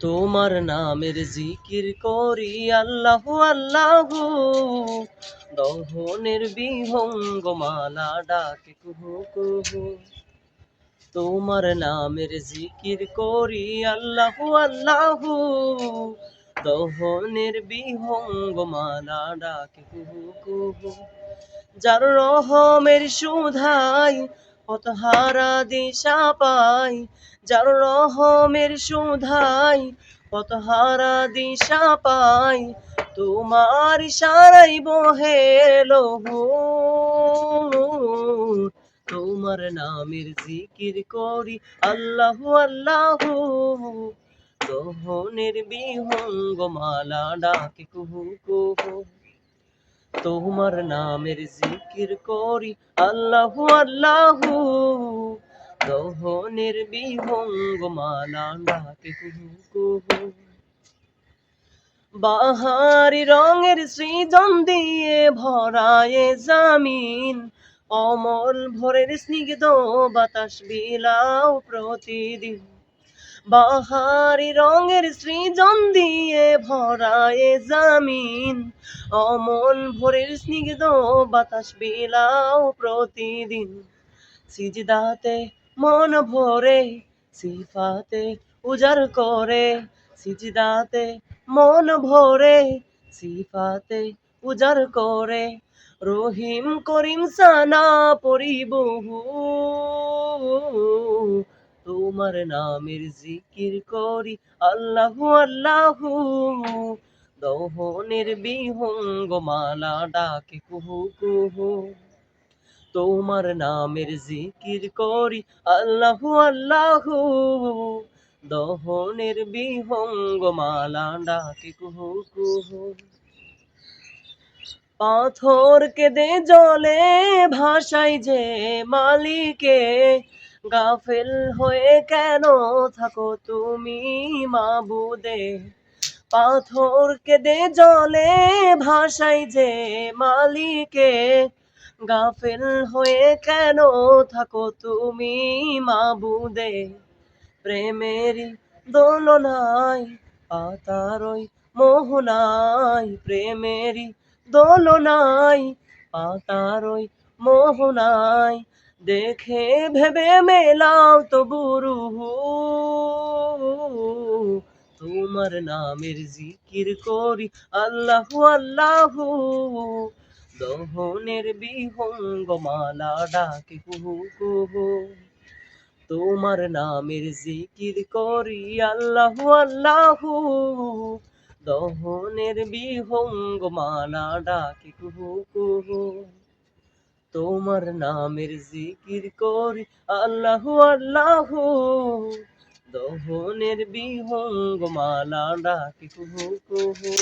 তোমার নামের জিকির করি, আল্লাহ আল্লাহ। দহনের বিহঙ্গ মালা ডাকে কুহু কুহু। তোমার নামের জিকির করি, আল্লাহ আল্লাহ। দহনের বিহঙ্গ মালা ডাকে কুহু কুহু। যার রহমের সুধাই পথহারা দিশা পাই, যার রহমের সুধাই। পথহারা দিশা পাই, তোমার সারাই বহে লহু। তোমার নামের জিকির করি, আল্লাহ আল্লাহ। দহনের বিহঙ্গ মালা ডাকে কুহু কুহু। তোমার নামের জিকির করি। আল্লাহ আল্লাহ, দহনের বিহঙ্গ মালা ডাকে বাহারি রঙের সৃজন দিয়ে ভরায়ে জামিন, অমল ভরের স্নিগ্ধ বাতাস বিলাও প্রতিদিন। বাহারি রঙের সৃজন দিয়ে ভরায়ে জামিন। অমন ভোরের স্নিগ্ধ বাতাস বিলাও প্রতিদিন। সিজদাতে মন ভরে, সিফাতে উজার করে। সিজদাতে মন ভরে, সিফাতে উজার করে। রহিম করিম সানা পরিবহু তোমার নামের জিকির করি। আল্লাহু আল্লাহু। দহনের বিহঙ্গ মালা ডাকে কুহু কুহু। তোমার নামের জিকির করি। আল্লাহু আল্লাহু। দহনের বিহঙ্গ মালা ডাকে কুহু কুহু। পাথর কেঁদে জলে ভাসাই যে মালিকে। গাফেল হয়ে কেন থাকো তুমি মাবুদে? পাথর কেঁদে জলে ভাসাই যে মালিকে। গাফেল হয়ে কেন থাকো তুমি মাবুদে? প্রেমেরই দোলনায় পাতারই মোহনায় প্রেমেরই দোলনায় পাতারই মোহনায় দেখে ভেবে মেলাও তো বুরুহু তোমার নামের জিকির করি আল্লাহু আল্লাহু। দহনের বিহঙ্গ মালা ডাকে কুহু কুহু। তোমার নামের জিকির করি আল্লাহু আল্লাহু। দহনের বিহঙ্গ মালা ডাকে কুহু কুহু। তোমার নামের জিকির করি আল্লাহ আল্লাহ। দহনের বিহঙ্গ মালা ডাকে কুহু কুহু।